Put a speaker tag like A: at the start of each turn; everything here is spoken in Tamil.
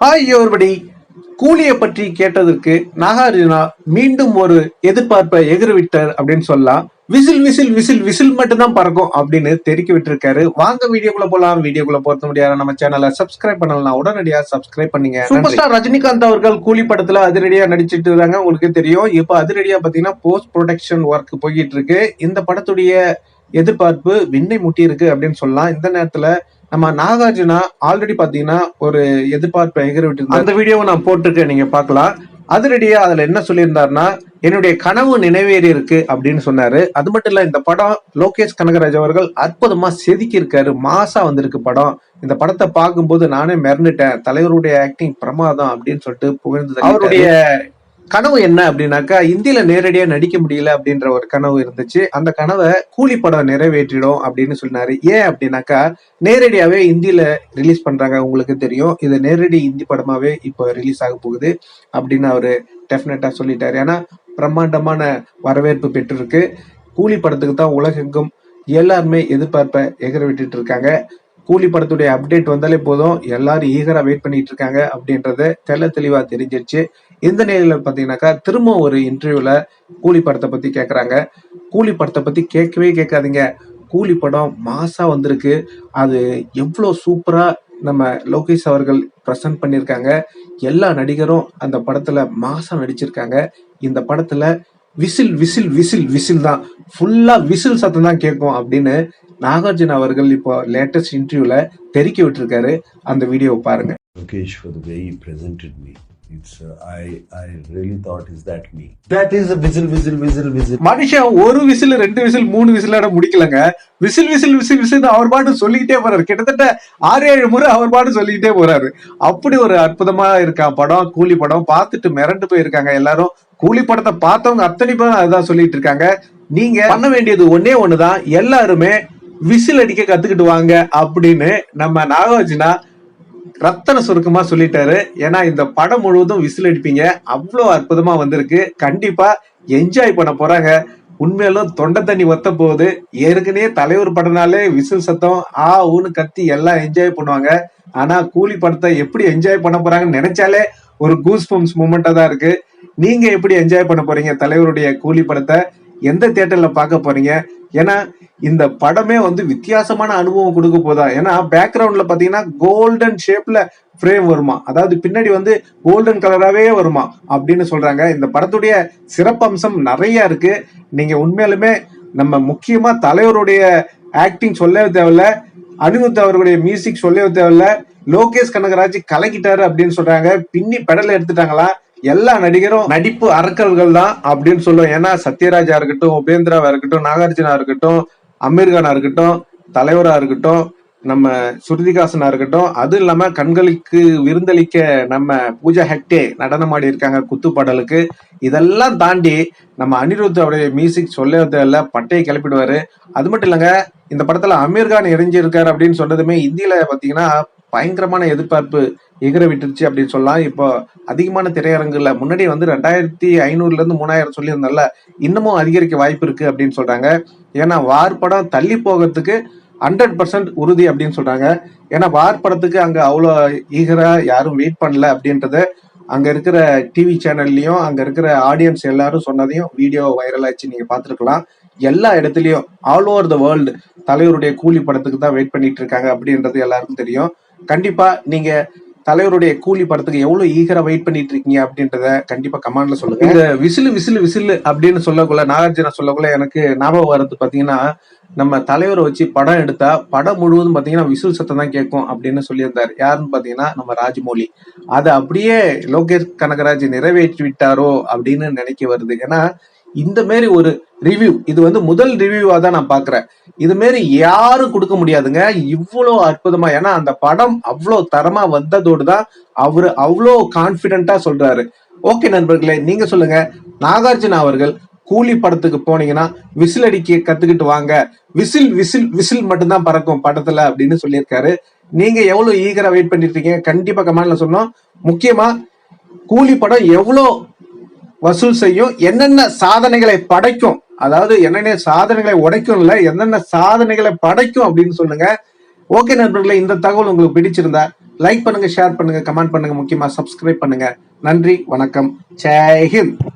A: ஹாய் எவர்படி கூலியை பற்றி கேட்டதற்கு நாகார்ஜுனா மீண்டும் ஒரு எதிர்பார்ப்பை எகிரவிட்டார் அப்படின்னு சொல்லலாம். விசில் விசில் விசில் விசில் மட்டும்தான் பறக்கும் அப்படின்னு தெரிவிக்க விட்டுருக்காரு. வாங்க வீடியோக்குள்ள போலாம். வீடியோக்குள்ள பொறுத்த முடியாத நம்ம சேனலை சப்ஸ்கிரைப் பண்ணலாம் உடனடியா சப்ஸ்கிரைப் பண்ணீங்க. சூப்பர் ஸ்டார் ரஜினிகாந்த் அவர்கள் கூலி படத்துல அதிரடியா நடிச்சிட்டு இருக்காங்க. உங்களுக்கு தெரியும். இப்போ அதிரடியா பாத்தீங்கன்னா போஸ்ட் ப்ரொடக்ஷன் ஒர்க் போய்கிட்டு இருக்கு. இந்த படத்துடைய எதிர்பார்ப்பு விண்ணை முட்டி இருக்கு அப்படின்னு சொல்லலாம். இந்த நேரத்துல நம்ம நாகார்ஜுனா ஆல்ரெடி பாத்தீங்கன்னா ஒரு எதிர்பார்ப்பை எகிற விட்டு அந்த வீடியோவை நான் போட்டிருக்கேன் நீங்க பார்க்கலாம். அதிரடியா அதுல என்ன சொல்லியிருந்தாருன்னா என்னுடைய கனவு நிறைவேறி இருக்கு அப்படின்னு சொன்னாரு. அது மட்டும் இல்ல இந்த படம் லோகேஷ் கனகராஜ் அவர்கள் அற்புதமா செதுக்கி இருக்காரு மாசா வந்திருக்கு படம். இந்த படத்தை பார்க்கும்போது நானே மிரண்டுட்டேன். தலைவருடைய ஆக்டிங் பிரமாதம் அப்படின்னு சொல்லிட்டு புகழ்ந்து அவருடைய கனவு என்ன அப்படின்னாக்கா இந்தியில நேரடியா நடிக்க முடியல அப்படின்ற ஒரு கனவு இருந்துச்சு. அந்த கனவை கூலி படம் நிறைவேற்றிடும் அப்படின்னு சொன்னாரு. ஏன் அப்படின்னாக்கா நேரடியாவே இந்தியில ரிலீஸ் பண்றாங்க உங்களுக்கு தெரியும். இது நேரடி இந்தி படமாவே இப்போ ரிலீஸ் ஆக போகுது அப்படின்னு அவரு டெஃபினட்டா சொல்லிட்டாரு. ஏன்னா பிரம்மாண்டமான வரவேற்பு பெற்றிருக்கு. கூலி படத்துக்கு தான் உலகெங்கும் எல்லாருமே எதிர்பார்ப்பை எகர விட்டுட்டு இருக்காங்க. கூலி படத்துடைய அப்டேட் வந்தாலே போதும். எல்லாரும் ஈகரா வெயிட் பண்ணிட்டு இருக்காங்க அப்படின்றத தெள்ள தெளிவா தெரிஞ்சிருச்சு. இந்த நிலையில பாத்தீங்கன்னாக்கா திரும்ப ஒரு இன்டர்வியூல கூலி படத்தை பத்தி கேட்கறாங்க கூலி படத்தை பத்தி கேட்கவே கேட்காதீங்க. கூலி படம் மாசா வந்திருக்கு. அது எவ்வளோ சூப்பரா நம்ம லோகேஷ் அவர்கள் ப்ரெசென்ட் பண்ணியிருக்காங்க. எல்லா நடிகரும் அந்த படத்துல மாசா நடிச்சிருக்காங்க. இந்த படத்துல விசில் விசில் விசில் விசில் தான். ஃபுல்லா விசில் சத்தம் தான் கேட்கும் அப்படின்னு நாகார்ஜுன் அவர்கள் இப்போ லேட்டஸ்ட் இன்டர்வியூல தெரிக்க விட்டுருக்காரு. அந்த வீடியோவை பாருங்க.
B: Lokesh for the way he me. It's uh, I I really thought is that me. That
A: மனுஷன் ஒரு விசில் ரெண்டு விசில் மூணு விசிலோட முடிக்கலங்க. விசில் விசில் விசில் விசில் அவர் பாட்டு சொல்லிக்கிட்டே போறாரு. கிட்டத்தட்ட ஆறு ஏழு முறை அவர் பாட்டு சொல்லிக்கிட்டே போறாரு. அப்படி ஒரு அற்புதமா இருக்கா படம் கூலி படம். பார்த்துட்டு மிரண்டு போயிருக்காங்க எல்லாரும். கூலி படத்தை பார்த்தவங்க அத்தனை பேரும் அதான் சொல்லிட்டு இருக்காங்க. நீங்க பண்ண வேண்டியது ஒன்னே ஒண்ணுதான். எல்லாருமே விசில் அடிக்க கத்துக்கிட்டு வாங்க அப்படின்னு நம்ம நாகார்ஜுனா ரத்தன சுருக்கமா சொல்லிட்டாரு. ஏன்னா இந்த படம் முழுவதும் விசில் அடிப்பீங்க. அவ்வளோ அற்புதமா வந்திருக்கு. கண்டிப்பா என்ஜாய் பண்ண போறாங்க. உண்மையிலும் தொண்டை தண்ணி ஒத்த போகுது. ஏற்கனவே தலைவர் படம்னாலே விசில் சத்தம் ஆ ஊன்னு கத்தி எல்லாம் என்ஜாய் பண்ணுவாங்க. ஆனா கூலி படத்தை எப்படி என்ஜாய் பண்ண போறாங்கன்னு நினைச்சாலே ஒரு கூஸ் பம்ஸ் மூமெண்டா தான் இருக்கு. நீங்க எப்படி என்ஜாய் பண்ண போறீங்க தலைவருடைய கூலி படத்தை? எந்த தியேட்டர்ல பார்க்க போறீங்க? ஏன்னா இந்த படமே வந்து வித்தியாசமான அனுபவம் கொடுக்க போதா? ஏன்னா பேக்ரவுண்ட்ல பாத்தீங்கன்னா கோல்டன் ஷேப்ல ஃப்ரேம் வருமா? அதாவது பின்னாடி வந்து கோல்டன் கலராகவே வருமா? அப்படின்னு சொல்றாங்க. இந்த படத்துடைய சிறப்பம்சம் நிறைய இருக்கு. நீங்க உண்மையாலுமே நம்ம முக்கியமா தலைவருடைய ஆக்டிங் சொல்லவே தேவையில்ல. அனிருத் அவர்களுடைய மியூசிக் சொல்லவே தேவையில்ல. லோகேஷ் கனகராஜ் கலக்கிட்டாரு அப்படின்னு சொல்றாங்க. பின்னி பெடல் எடுத்துட்டாங்களா? எல்லா நடிகரும் நடிப்பு அரக்கர்கள் தான் அப்படின்னு சொல்லுவோம். ஏன்னா சத்யராஜா இருக்கட்டும் உபேந்திராவா இருக்கட்டும் நாகார்ஜுனா இருக்கட்டும் அமீர்கானா இருக்கட்டும் தலைவரா இருக்கட்டும் நம்ம ஸ்ருதிகாசனா இருக்கட்டும் அது இல்லாம கண்களுக்கு விருந்தளிக்க நம்ம பூஜா ஹெக்டே நடனம் ஆடி இருக்காங்க குத்து பாடலுக்கு. இதெல்லாம் தாண்டி நம்ம அனிருத் அவருடைய மியூசிக் சொல்ல தேவையில்ல பட்டையை கிளப்பிடுவாரு. அது மட்டும் இல்லைங்க இந்த படத்துல அமீர்கான் இறைஞ்சிருக்காரு அப்படின்னு சொன்னதுமே இந்தியில பாத்தீங்கன்னா பயங்கரமான எதிர்பார்ப்பு எகிர விட்டுருச்சு அப்படின்னு சொல்லலாம் இப்போ அதிகமான திரையரங்குல முன்னாடி வந்து ரெண்டாயிரத்தி ஐநூறுல இருந்து மூணாயிரம் சொல்லியிருந்தால இன்னமும் அதிகரிக்க வாய்ப்பு இருக்கு அப்படின்னு சொல்றாங்க. ஏன்னா வார் படம் தள்ளி போகிறதுக்கு ஹண்ட்ரட் பர்சன்ட் உறுதி அப்படின்னு சொல்றாங்க. ஏன்னா வார் படத்துக்கு அங்க அவ்வளோ ஈகரா யாரும் வெயிட் பண்ணல அப்படின்றத அங்க இருக்கிற டிவி சேனல்லையும் அங்க இருக்கிற ஆடியன்ஸ் எல்லாரும் சொன்னதையும் வீடியோ வைரல் ஆச்சு நீங்க பார்த்துருக்கலாம். எல்லா இடத்துலையும் ஆல் ஓவர் த வேர்ல்டு தலைவருடைய கூலி படத்துக்கு தான் வெயிட் பண்ணிட்டு இருக்காங்க அப்படின்றது எல்லாருக்கும் தெரியும். கண்டிப்பா நீங்க தலைவருடைய கூலி படத்துக்கு எவ்வளவு ஈகரா வெயிட் பண்ணிட்டு இருக்கீங்க அப்படின்றத கண்டிப்பா கமாண்ட்ல சொல்லுங்க. இந்த விசிலு விசிலு விசிலு அப்படின்னு சொல்லக்குள்ள நாகார்ஜுனா சொல்லக்குள்ள எனக்கு ஞாபகம் வர்றது பாத்தீங்கன்னா நம்ம தலைவரை வச்சு படம் எடுத்தா படம் முழுவதும் பாத்தீங்கன்னா விசில் சத்தம் தான் கேட்கும் அப்படின்னு சொல்லியிருந்தாரு. யாருன்னு பாத்தீங்கன்னா நம்ம ராஜமௌலி. அதை அப்படியே லோகேஷ் கனகராஜ் நிறைவேற்றி விட்டாரோ அப்படின்னு நினைக்க வருது. ஏன்னா இந்த மாரி ஒரு ரிவ்யூ இது வந்து முதல் ரிவ்யூவா தான் நான் பாக்குறேன். இது மாரி யாரும் கொடுக்க முடியாதுங்க. இவ்வளோ அற்புதமா ஏன்னா அந்த படம் அவ்வளோ தரமா வந்ததோடு தான் அவரு அவ்வளோ கான்பிடென்ட்டா சொல்றாரு. ஓகே நண்பர்களே நீங்க சொல்லுங்க. நாகார்ஜுன் அவர்கள் கூலி படத்துக்கு போனீங்கன்னா விசில் அடிக்க கத்துக்கிட்டு வாங்க. விசில் விசில் விசில் மட்டும்தான் பறக்கும் படத்துல அப்படின்னு சொல்லியிருக்காரு. நீங்க எவ்வளவு ஈகரா வெயிட் பண்ணிட்டு இருக்கீங்க? கண்டிப்பா கமெண்ட்ல சொன்னோம் முக்கியமா கூலி படம் எவ்வளோ வசூல் செய்யும். என்னென்ன சாதனைகளை படைக்கும்? அதாவது என்னென்ன சாதனைகளை உடைக்கும் என்னென்ன சாதனைகளை படைக்கும் அப்படின்னு சொல்லுங்க. ஓகே நண்பர்களே இந்த தகவல் உங்களுக்கு பிடிச்சிருந்தா லைக் பண்ணுங்க ஷேர் பண்ணுங்க கமெண்ட் பண்ணுங்க முக்கியமா சப்ஸ்கிரைப் பண்ணுங்க. நன்றி வணக்கம். ஜெய்ஹிந்த்